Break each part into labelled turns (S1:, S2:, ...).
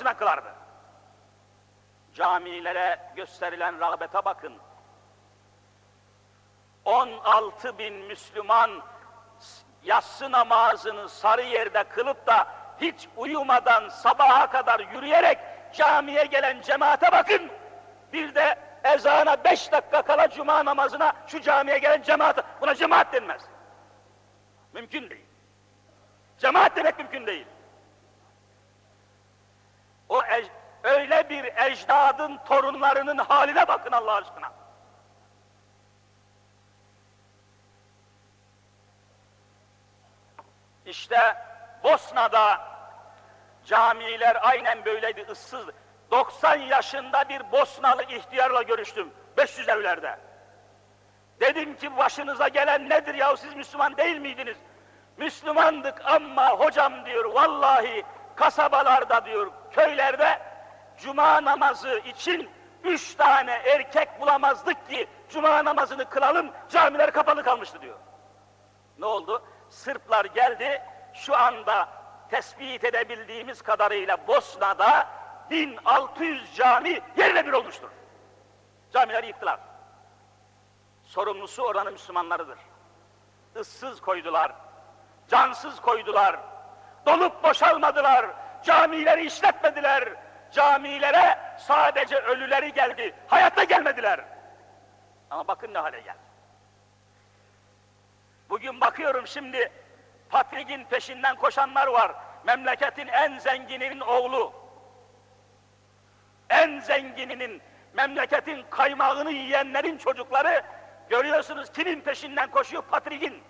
S1: namazına kılardı. Camilere gösterilen rağbete bakın. 16 bin Müslüman yatsı namazını sarı yerde kılıp da hiç uyumadan sabaha kadar yürüyerek camiye gelen cemaate bakın. Bir de ezana beş dakika kala cuma namazına şu camiye gelen cemaat, buna cemaat denmez. Mümkün değil. Cemaat demek mümkün değil. O öyle bir ecdadın torunlarının haline bakın Allah aşkına. İşte Bosna'da camiler aynen böyleydi, ıssız. 90 yaşında bir Bosnalı ihtiyarla görüştüm, 500 evlerde. Dedim ki başınıza gelen nedir yahu siz Müslüman değil miydiniz? Müslümandık ama hocam diyor vallahi kasabalarda diyor köylerde cuma namazı için üç tane erkek bulamazdık ki cuma namazını kılalım camiler kapalı kalmıştı diyor. Ne oldu? Sırplar geldi şu anda tespit edebildiğimiz kadarıyla Bosna'da 1600 cami yerle bir olmuştur. Camileri yıktılar. Sorumlusu oranın Müslümanlarıdır. Issız koydular, cansız koydular, dolup boşalmadılar, camileri işletmediler, camilere sadece ölüleri geldi, hayatta gelmediler. Ama bakın ne hale geldi. Bugün bakıyorum şimdi Patrik'in peşinden koşanlar var. Memleketin en zengininin oğlu. En zengininin, memleketin kaymağını yiyenlerin çocukları görüyorsunuz kimin peşinden koşuyor? Patrik'in.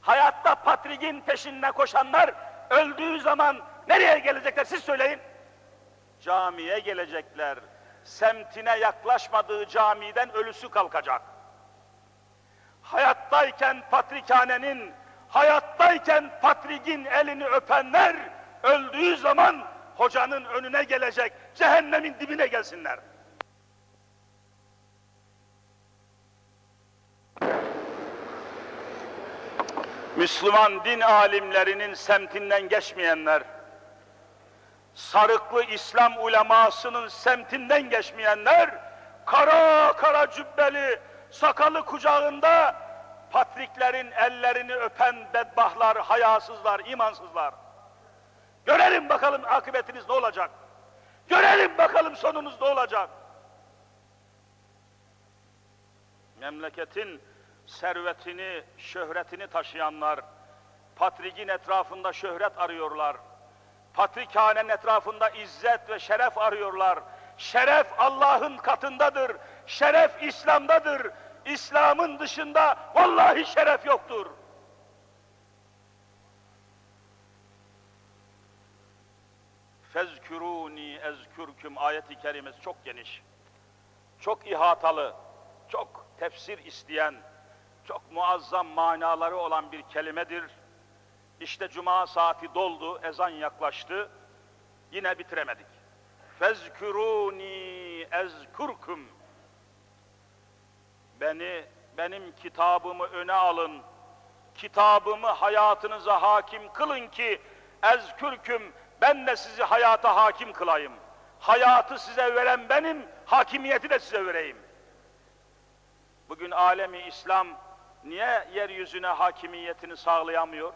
S1: Hayatta Patrik'in peşinden koşanlar öldüğü zaman nereye gelecekler siz söyleyin. Camiye gelecekler. Semtine yaklaşmadığı camiden ölüsü kalkacak hayattayken patrikhanenin, hayattayken patrikin elini öpenler, öldüğü zaman hocanın önüne gelecek, cehennemin dibine gelsinler. Müslüman din alimlerinin semtinden geçmeyenler, sarıklı İslam ulemasının semtinden geçmeyenler, kara kara cübbeli, sakalı kucağında patriklerin ellerini öpen bedbahlar, hayasızlar, imansızlar. Görelim bakalım akıbetiniz ne olacak? Görelim bakalım sonunuz ne olacak? Memleketin servetini, şöhretini taşıyanlar, patrikin etrafında şöhret arıyorlar. Patrikhanenin etrafında izzet ve şeref arıyorlar. Şeref Allah'ın katındadır. Şeref İslam'dadır. İslam'ın dışında vallahi şeref yoktur. Fezküruni ezkürküm ayeti kerimesi çok geniş. Çok ihatalı, çok tefsir isteyen, çok muazzam manaları olan bir kelimedir. İşte cuma saati doldu, ezan yaklaştı. Yine bitiremedik. Fezküruni ezkurkum. Beni, benim kitabımı öne alın. Kitabımı hayatınıza hakim kılın ki ezkürküm ben de sizi hayata hakim kılayım. Hayatı size veren benim, hakimiyeti de size vereyim. Bugün alemi İslam niye yeryüzüne hakimiyetini sağlayamıyor?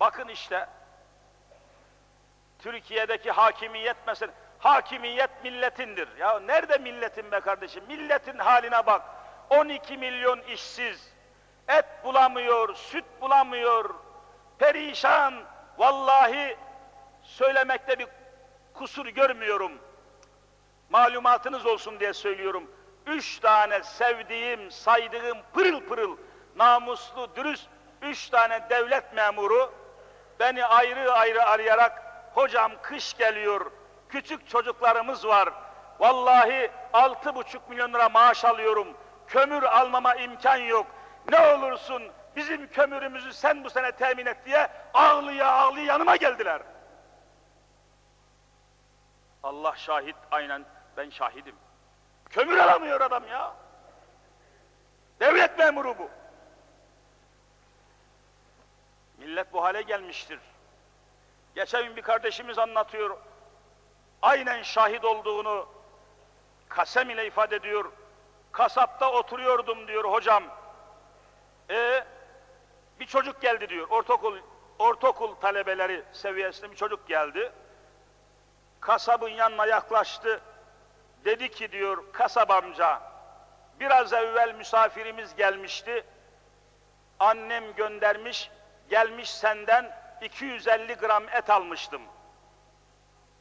S1: Bakın işte Türkiye'deki hakimiyet mesela hakimiyet milletindir. Ya nerede milletin be kardeşim? Milletin haline bak. 12 milyon işsiz. Et bulamıyor, süt bulamıyor. Perişan. Vallahi söylemekte bir kusur görmüyorum. Malumatınız olsun diye söylüyorum. Üç tane sevdiğim, saydığım pırıl pırıl, namuslu, dürüst üç tane devlet memuru beni ayrı ayrı arayarak hocam kış geliyor, küçük çocuklarımız var. Vallahi altı buçuk milyon lira maaş alıyorum. Kömür almama imkan yok. Ne olursun bizim kömürümüzü sen bu sene temin et diye ağlıya ağlıya yanıma geldiler. Allah şahit aynen ben şahidim. Kömür alamıyor adam ya. Devlet memuru bu. Millet bu hale gelmiştir. Geçen gün bir kardeşimiz anlatıyor. Aynen şahit olduğunu kasem ile ifade ediyor. Kasapta oturuyordum diyor hocam. E bir çocuk geldi diyor. Ortaokul ortaokul talebeleri seviyesinde bir çocuk geldi. Kasabın yanına yaklaştı. Dedi ki diyor kasap amca biraz evvel misafirimiz gelmişti. Annem göndermiş, gelmiş senden 250 gram et almıştım.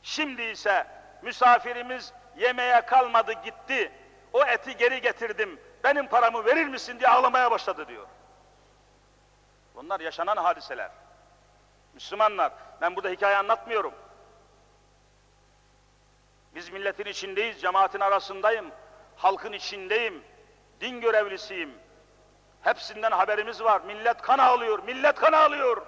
S1: Şimdi ise misafirimiz yemeğe kalmadı gitti. O eti geri getirdim. Benim paramı verir misin diye ağlamaya başladı diyor. Bunlar yaşanan hadiseler. Müslümanlar, ben burada hikaye anlatmıyorum. Biz milletin içindeyiz, cemaatin arasındayım, halkın içindeyim, din görevlisiyim. Hepsinden haberimiz var. Millet kan ağlıyor, millet kan ağlıyor.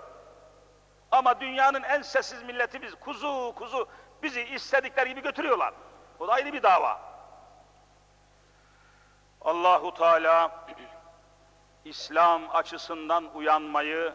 S1: Ama dünyanın en sessiz milleti biz. Kuzu kuzu bizi istedikleri gibi götürüyorlar. O da ayrı bir dava. Allahu Teala İslam açısından uyanmayı,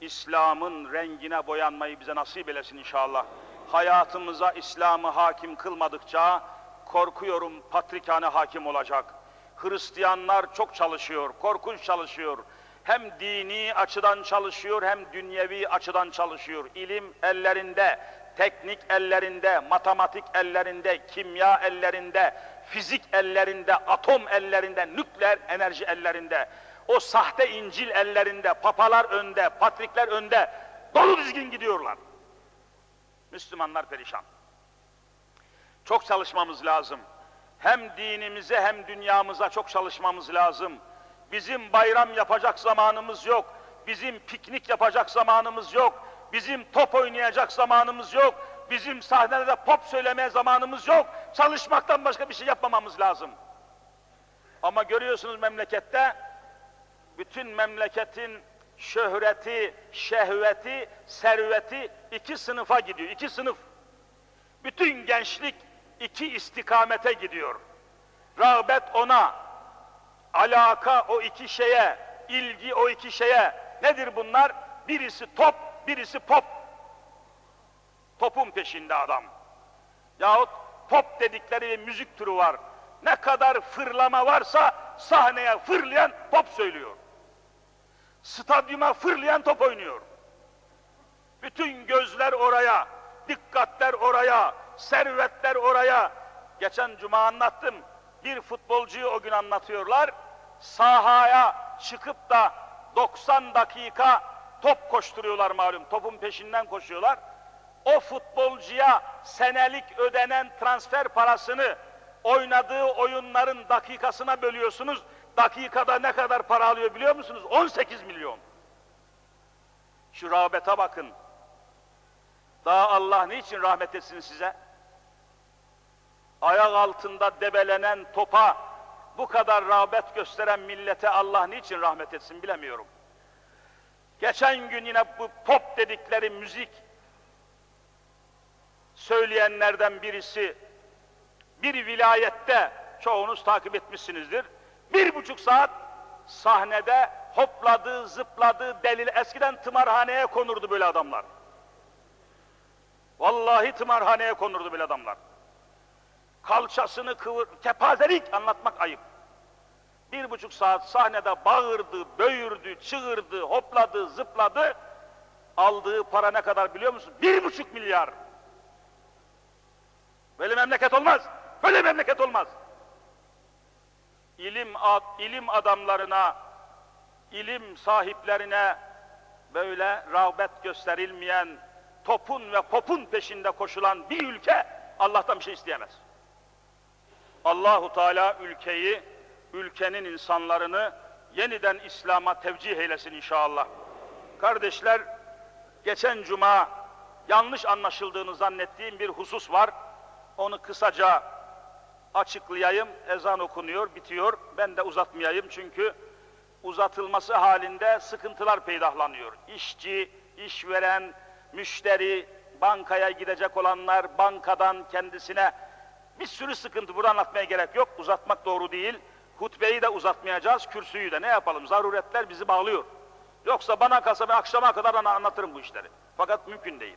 S1: İslam'ın rengine boyanmayı bize nasip eylesin inşallah. Hayatımıza İslam'ı hakim kılmadıkça korkuyorum patrikhane hakim olacak. Hristiyanlar çok çalışıyor, korkunç çalışıyor. Hem dini açıdan çalışıyor hem dünyevi açıdan çalışıyor. İlim ellerinde, teknik ellerinde, matematik ellerinde, kimya ellerinde, fizik ellerinde, atom ellerinde, nükleer enerji ellerinde. O sahte İncil ellerinde, papalar önde, patrikler önde, dolu düzgün gidiyorlar. Müslümanlar perişan. Çok çalışmamız lazım. Hem dinimize hem dünyamıza çok çalışmamız lazım. Bizim bayram yapacak zamanımız yok. Bizim piknik yapacak zamanımız yok. Bizim top oynayacak zamanımız yok. Bizim sahnede pop söylemeye zamanımız yok. Çalışmaktan başka bir şey yapmamamız lazım. Ama görüyorsunuz memlekette bütün memleketin şöhreti, şehveti, serveti iki sınıfa gidiyor. iki sınıf. Bütün gençlik iki istikamete gidiyor. Rağbet ona, alaka o iki şeye, ilgi o iki şeye. Nedir bunlar? Birisi top, birisi pop. Topun peşinde adam. Yahut pop dedikleri bir müzik türü var. Ne kadar fırlama varsa sahneye fırlayan pop söylüyor. Stadyuma fırlayan top oynuyor. Bütün gözler oraya, dikkatler oraya, servetler oraya. Geçen cuma anlattım. Bir futbolcuyu o gün anlatıyorlar. Sahaya çıkıp da 90 dakika top koşturuyorlar malum. Topun peşinden koşuyorlar. O futbolcuya senelik ödenen transfer parasını oynadığı oyunların dakikasına bölüyorsunuz. Dakikada ne kadar para alıyor biliyor musunuz? 18 milyon. Şu rağbete bakın. Daha Allah niçin rahmet etsin size? Ayak altında debelenen topa bu kadar rağbet gösteren millete Allah niçin rahmet etsin bilemiyorum. Geçen gün yine bu pop dedikleri müzik söyleyenlerden birisi bir vilayette çoğunuz takip etmişsinizdir. Bir buçuk saat sahnede hopladı, zıpladı, delil. Eskiden tımarhaneye konurdu böyle adamlar. Vallahi tımarhaneye konurdu böyle adamlar. Kalçasını kıvır, kepazelik anlatmak ayıp. Bir buçuk saat sahnede bağırdı, böğürdü, çığırdı, hopladı, zıpladı. Aldığı para ne kadar biliyor musun? Bir buçuk milyar. Böyle memleket olmaz. Böyle memleket olmaz. İlim, ilim adamlarına, ilim sahiplerine böyle rağbet gösterilmeyen, topun ve popun peşinde koşulan bir ülke Allah'tan bir şey isteyemez. Allahu Teala ülkeyi, ülkenin insanlarını yeniden İslam'a tevcih eylesin inşallah. Kardeşler, geçen cuma yanlış anlaşıldığını zannettiğim bir husus var. Onu kısaca açıklayayım. Ezan okunuyor, bitiyor. Ben de uzatmayayım çünkü uzatılması halinde sıkıntılar peydahlanıyor. İşçi, işveren, müşteri, bankaya gidecek olanlar, bankadan kendisine bir sürü sıkıntı. Burada anlatmaya gerek yok. Uzatmak doğru değil. Hutbeyi de uzatmayacağız, kürsüyü de. Ne yapalım? Zaruretler bizi bağlıyor. Yoksa bana kalsa ben akşama kadar anlatırım bu işleri. Fakat mümkün değil.